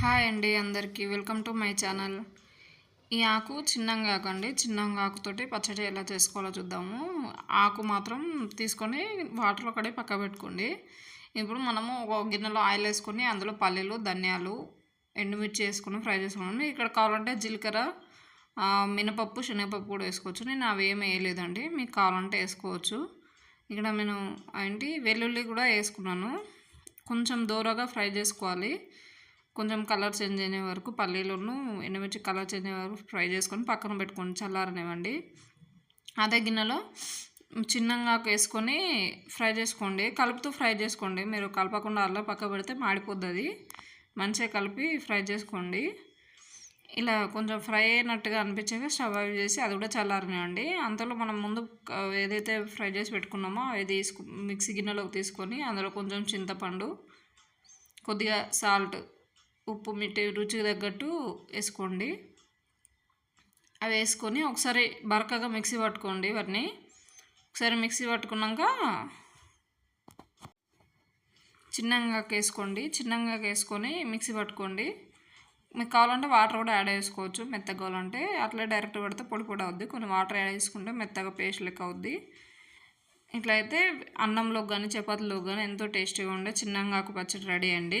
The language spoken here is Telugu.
హాయ్ అండి అందరికీ. Welcome to my channel. ఈ ఆకు చిన్నంగాకు అండి చిన్నంగా ఆకుతోటి పచ్చడి ఎలా చేసుకోవాలో చూద్దాము. ఆకు మాత్రం తీసుకొని వాటర్లో కడిగి పక్క పెట్టుకోండి. ఇప్పుడు మనము ఒక గిన్నెలో ఆయిల్ వేసుకొని అందులో పల్లీలు ధనియాలు ఎండుమిర్చి వేసుకుని ఫ్రై చేసుకున్నాను ఇక్కడ కావాలంటే జీలకర్ర మినపప్పు శనగపప్పు కూడా వేసుకోవచ్చు. నేను అవి ఏమి వేయలేదండి. మీకు కావాలంటే వేసుకోవచ్చు. ఇక్కడ నేను ఏంటి వెల్లుల్లి కూడా వేసుకున్నాను. కొంచెం దూరగా ఫ్రై చేసుకోవాలి. కొంచెం కలర్ చేంజ్ అయ్యే వరకు పల్లీలను ఎండుమిర్చి కలర్ చేంజ్ అయ్యే వరకు ఫ్రై చేసుకొని పక్కన పెట్టుకొని చల్లారనివ్వండి. అదే గిన్నెలో చిన్నగా వేసుకొని ఫ్రై చేసుకోండి. కలుపుతూ ఫ్రై చేసుకోండి. మీరు కలపకుండా అలా పక్క పెడితే మాడిపోద్ది మంచిగా కలిపి ఫ్రై చేసుకోండి. ఇలా కొంచెం ఫ్రై అయినట్టుగా అనిపించాక స్టవ్ ఆఫ్ చేసి అది కూడా చల్లారనివ్వండి. అంతలో మనం ముందు ఏదైతే ఫ్రై చేసి పెట్టుకున్నామో అది తీసుకు మిక్సీ గిన్నెలోకి తీసుకొని అందులో కొంచెం చింతపండు కొద్దిగా సాల్ట్ ఉప్పు మిట్టి రుచికి తగ్గట్టు వేసుకోండి. అవి వేసుకొని ఒకసారి బరకగా మిక్సీ పట్టుకోండి వాటిని. ఒకసారి మిక్సీ పట్టుకున్నాక చిన్నంగా వేసుకోండి. చిన్నంగా వేసుకొని మిక్సీ పట్టుకోండి. మీకు కావాలంటే వాటర్ కూడా యాడ్ చేసుకోవచ్చు మెత్తగా కావాలంటే. అట్లే డైరెక్ట్ పడితే పొడి పొడి అవుద్ది. కొన్ని వాటర్ యాడ్ చేసుకుంటే మెత్తగా పేస్ట్ లెక్క అవుద్ది. ఇట్లా అయితే అన్నంలోకి కానీ చపాతీలోకి కానీ ఎంతో టేస్టీగా ఉండే చిన్నంగా ఆకు పచ్చడి రెడీ అండి.